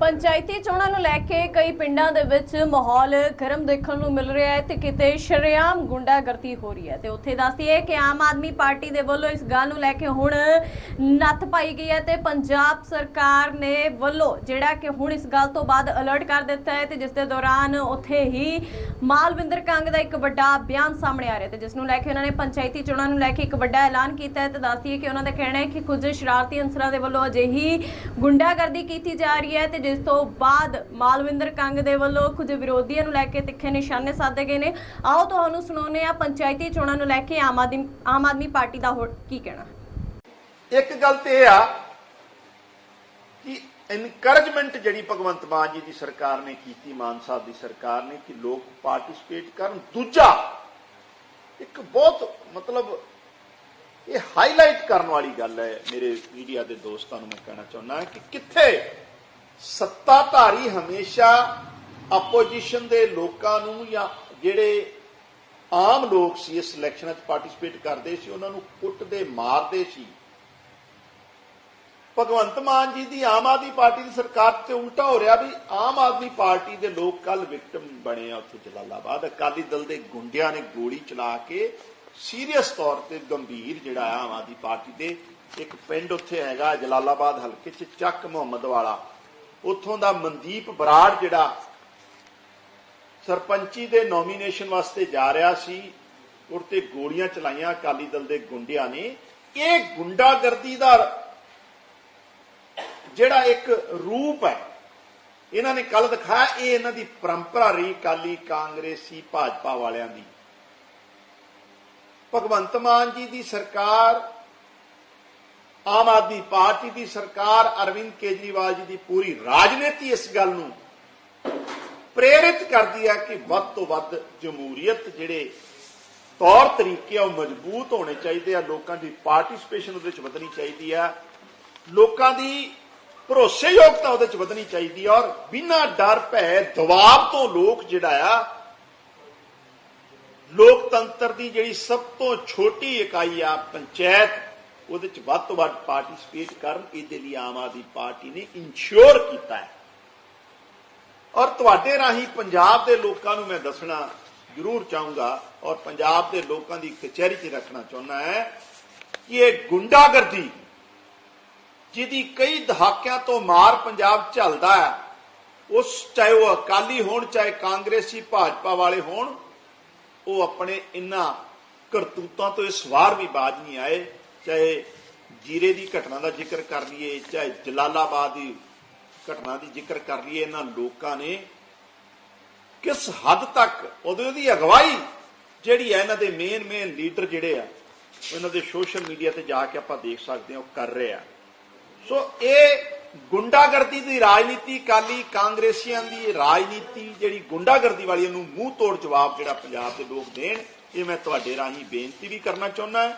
ਪੰਚਾਇਤੀ ਚੋਣਾਂ ਨੂੰ ਲੈ ਕੇ ਕਈ ਪਿੰਡਾਂ ਦੇ ਵਿੱਚ ਮਾਹੌਲ ਗਰਮ ਦੇਖਣ ਨੂੰ ਮਿਲ ਰਿਹਾ ਹੈ ਤੇ ਕਿਤੇ ਸ਼ਰੇਆਮ ਗੁੰਡਾਗਰਦੀ ਹੋ ਰਹੀ ਹੈ। ਤੇ ਉੱਥੇ ਦੱਸਦੀ ਹੈ ਕਿ ਆਮ ਆਦਮੀ ਪਾਰਟੀ ਦੇ ਵੱਲੋਂ ਇਸ ਗੱਲ ਨੂੰ ਲੈ ਕੇ ਹੁਣ ਨੱਥ ਪਾਈ ਗਈ ਹੈ ਤੇ ਪੰਜਾਬ ਸਰਕਾਰ ਨੇ ਵੱਲੋਂ ਜਿਹੜਾ ਕਿ ਹੁਣ ਇਸ ਗੱਲ ਤੋਂ ਬਾਅਦ ਅਲਰਟ ਕਰ ਦਿੱਤਾ ਹੈ ਤੇ ਜਿਸ ਦੇ ਦੌਰਾਨ ਉੱਥੇ ਹੀ ਮਾਲਵਿੰਦਰ ਕੰਗ ਦਾ ਇੱਕ ਵੱਡਾ ਬਿਆਨ ਸਾਹਮਣੇ ਆ ਰਿਹਾ ਤੇ ਜਿਸ ਨੂੰ ਲੈ ਕੇ ਉਹਨਾਂ ਨੇ ਪੰਚਾਇਤੀ ਚੋਣਾਂ ਨੂੰ ਲੈ ਕੇ ਇੱਕ ਵੱਡਾ ਐਲਾਨ ਕੀਤਾ ਹੈ ਤੇ ਦੱਸਦੀ ਹੈ ਕਿ ਉਹਨਾਂ ਦਾ ਕਹਿਣਾ ਹੈ ਕਿ ਕੁਝ ਸ਼ਰਾਰਤੀ ਅਨਸਰਾਂ ਦੇ ਵੱਲੋਂ ਅਜਿਹੀ ਗੁੰਡਾਗਰਦੀ ਕੀਤੀ ਜਾ ਰਹੀ ਹੈ ਤੇ ਜਿਸ ਤੋਂ ਬਾਅਦ ਮਾਲਵਿੰਦਰ ਕੰਗ ਦੇ ਵੱਲੋਂ ਕੁਝ ਵਿਰੋਧੀਆਂ ਨੂੰ ਲੈ ਕੇ ਤਿੱਖੇ ਨਿਸ਼ਾਨੇ ਸਾਧੇ ਗਏ ਨੇ। ਆਓ ਤੁਹਾਨੂੰ ਸੁਣਾਉਂਦੇ ਆ ਪੰਚਾਇਤੀ ਚੋਣਾਂ ਨੂੰ ਲੈ ਕੇ ਆਮ ਆਦਮੀ ਆਮ ਆਦਮੀ ਪਾਰਟੀ ਦਾ ਕੀ ਕਹਿਣਾ। ਇੱਕ ਗੱਲ ਤੇ ਇਹ ਆ ਕਿ ਇਨਕਰੇਜਮੈਂਟ ਜਿਹੜੀ ਭਗਵੰਤ ਮਾਨ ਜੀ ਦੀ ਸਰਕਾਰ ਨੇ ਕੀਤੀ, ਮਾਨ ਸਾਹਿਬ ਦੀ ਸਰਕਾਰ ਨੇ, ਕਿ ਲੋਕ ਪਾਰਟਿਸਿਪੇਟ ਕਰਨ। ਦੂਜਾ, ਇੱਕ ਬਹੁਤ ਮਤਲਬ ਇਹ ਹਾਈਲਾਈਟ ਕਰਨ ਵਾਲੀ ਗੱਲ ਹੈ ਮੇਰੇ ਮੀਡੀਆ ਦੇ ਦੋਸਤਾਂ ਨੂੰ ਮੈਂ ਕਹਿਣਾ ਚਾਹੁੰਦਾ ਕਿ ਕਿੱਥੇ ਸੱਤਾਧਾਰੀ ਹਮੇਸ਼ਾ ਆਪੋਜੀਸ਼ਨ ਦੇ ਲੋਕਾਂ ਨੂੰ ਜਾਂ ਜਿਹੜੇ ਆਮ ਲੋਕ ਸੀ ਇਸ ਇਲੈਕਸ਼ਨ 'ਚ ਪਾਰਟਿਸਿਪੇਟ ਕਰਦੇ ਸੀ, ਉਹਨਾਂ ਨੂੰ ਕੁੱਟਦੇ ਮਾਰਦੇ ਸੀ। ਭਗਵੰਤ ਮਾਨ ਜੀ ਦੀ ਆਮ ਆਦਮੀ ਪਾਰਟੀ ਦੀ ਸਰਕਾਰ ਤੇ ਉਲਟਾ ਹੋ ਰਿਹਾ ਵੀ ਆਮ ਆਦਮੀ ਪਾਰਟੀ ਦੇ ਲੋਕ ਕੱਲ ਵਿਕਟਮ ਬਣੇ ਆ ਉੱਥੇ ਜਲਾਲਾਬਾਦ। ਅਕਾਲੀ ਦਲ ਦੇ ਗੁੰਡਿਆਂ ਨੇ ਗੋਲੀ ਚਲਾ ਕੇ ਸੀਰੀਅਸ ਤੌਰ ਤੇ ਗੰਭੀਰ ਜਿਹੜਾ ਆਮ ਆਦਮੀ ਪਾਰਟੀ ਦੇ ਇੱਕ ਪਿੰਡ ਉੱਥੇ ਹੈਗਾ ਜਲਾਲਾਬਾਦ ਹਲਕੇ 'ਚ ਚੱਕ ਮੁਹੰਮਦ ਵਾਲਾ। ਉੱਥੋਂ ਦਾ ਮਨਦੀਪ ਬਰਾੜ ਜਿਹੜਾ ਸਰਪੰਚੀ ਦੇ ਨੋਮੀਨੇਸ਼ਨ ਵਾਸਤੇ ਜਾ ਰਿਹਾ ਸੀ ਉੱਤੇ ਗੋਲੀਆਂ ਚਲਾਈਆਂ, ਅਕਾਲੀ ਦਲ ਦੇ ਗੁੰਡਿਆਂ ਨੇ। ਇਹ ਗੁੰਡਾਗਰਦੀ ਦਾ ਜਿਹੜਾ ਇੱਕ ਰੂਪ ਹੈ, ਇਹਨਾਂ ਨੇ ਕੱਲ ਦਿਖਾਇਆ, ਇਹ ਇਹਨਾਂ ਦੀ ਪਰੰਪਰਾ ਰਹੀ ਕਾਲੀ ਕਾਂਗਰਸੀ, ਭਾਜਪਾ ਵਾਲਿਆਂ ਦੀ। ਭਗਵੰਤ ਮਾਨ ਜੀ ਦੀ ਸਰਕਾਰ ਆਮ ਆਦਮੀ ਪਾਰਟੀ ਦੀ ਸਰਕਾਰ ਅਰਵਿੰਦ ਕੇਜਰੀਵਾਲ ਜੀ ਦੀ ਪੂਰੀ ਰਾਜਨੀਤੀ ਇਸ ਗੱਲ ਨੂੰ ਪ੍ਰੇਰਿਤ ਕਰਦੀ ਹੈ ਕਿ ਵੱਧ ਤੋਂ ਵੱਧ ਜਮਹੂਰੀਅਤ ਜਿਹੜੇ ਤੌਰ ਤਰੀਕੇ ਉਹ ਮਜ਼ਬੂਤ ਹੋਣੇ ਚਾਹੀਦੇ ਆ, ਲੋਕਾਂ ਦੀ ਪਾਰਟਿਸਿਪੇਸ਼ਨ ਉਹਦੇ ਵਿੱਚ ਵਧਣੀ ਚਾਹੀਦੀ ਆ, ਲੋਕਾਂ ਦੀ ਭਰੋਸੇਯੋਗਤਾ ਉਹਦੇ ਵਿੱਚ ਵਧਣੀ ਚਾਹੀਦੀ ਆ ਔਰ ਬਿਨਾਂ ਡਰ, ਭੈ, ਦਬਾਅ ਤੋਂ ਲੋਕ ਜਿਹੜਾ ਆ, ਲੋਕਤੰਤਰ ਦੀ ਜਿਹੜੀ ਸਭ ਤੋਂ ਛੋਟੀ ਇਕਾਈ ਆ, ਪੰਚਾਇਤ ਉਹਦੇ ਚ ਵੱਧ ਤੋਂ ਵੱਧ ਪਾਰਟਿਸਿਪੇਟ ਕਰਨ, ਇਹਦੇ ਲਈ ਆਮ ਆਦਮੀ ਪਾਰਟੀ ਨੇ ਇਨਸ਼ੋਰ ਕੀਤਾ ਹੈ। ਔਰ ਤੁਹਾਡੇ ਰਾਹੀਂ ਪੰਜਾਬ ਦੇ ਲੋਕਾਂ ਨੂੰ ਮੈਂ ਦੱਸਣਾ ਜ਼ਰੂਰ ਚਾਹੂੰਗਾ ਔਰ ਪੰਜਾਬ ਦੇ ਲੋਕਾਂ ਦੀ ਕਚਹਿਰੀ 'ਚ ਰੱਖਣਾ ਚਾਹੁੰਦਾ ਹੈ ਕਿ ਇਹ ਗੁੰਡਾਗਰਦੀ ਜਿਹਦੀ ਕਈ ਦਹਾਕਿਆਂ ਤੋਂ ਮਾਰ ਪੰਜਾਬ ਝੱਲਦਾ ਹੈ, ਉਸ ਚਾਹੇ ਉਹ ਅਕਾਲੀ ਹੋਣ, ਚਾਹੇ ਕਾਂਗਰਸੀ, ਭਾਜਪਾ ਵਾਲੇ ਹੋਣ, ਉਹ ਆਪਣੇ ਇਨ੍ਹਾਂ ਕਰਤੂਤਾਂ ਤੋਂ ਇਸ ਵਾਰ ਵੀ ਬਾਜ ਨਹੀਂ ਆਏ। ਚਾਹੇ ਜੀਰੇ ਦੀ ਘਟਨਾ ਦਾ ਜ਼ਿਕਰ ਕਰ ਲਈਏ, ਚਾਹੇ ਜਲਾਲਾਬਾਦ ਦੀ ਘਟਨਾ ਦੀ ਜ਼ਿਕਰ ਕਰ ਲਈਏ, ਇਹਨਾਂ ਲੋਕਾਂ ਨੇ ਕਿਸ ਹੱਦ ਤੱਕ ਉਹਦੇ ਦੀ ਅਗਵਾਈ ਜਿਹੜੀ ਹੈ, ਇਹਨਾਂ ਦੇ ਮੇਨ ਮੇਨ ਲੀਡਰ ਜਿਹੜੇ ਆ ਉਹ ਇਹਨਾਂ ਦੇ ਸੋਸ਼ਲ ਮੀਡੀਆ ਤੇ ਜਾ ਕੇ ਆਪਾਂ ਦੇਖ ਸਕਦੇ ਹਾਂ, ਉਹ ਕਰ ਰਹੇ ਆ। ਸੋ ਇਹ ਗੁੰਡਾਗਰਦੀ ਦੀ ਰਾਜਨੀਤੀ ਕਾਲੀ ਕਾਂਗਰਸੀਆਂ ਦੀ ਰਾਜਨੀਤੀ ਜਿਹੜੀ ਗੁੰਡਾਗਰਦੀ ਵਾਲੀ ਨੂੰ ਮੂੰਹ ਤੋੜ ਜਵਾਬ ਜਿਹੜਾ ਪੰਜਾਬ ਦੇ ਲੋਕ ਦੇਣ, ਇਹ ਮੈਂ ਤੁਹਾਡੇ ਰਾਹੀਂ ਬੇਨਤੀ ਵੀ ਕਰਨਾ ਚਾਹੁੰਦਾ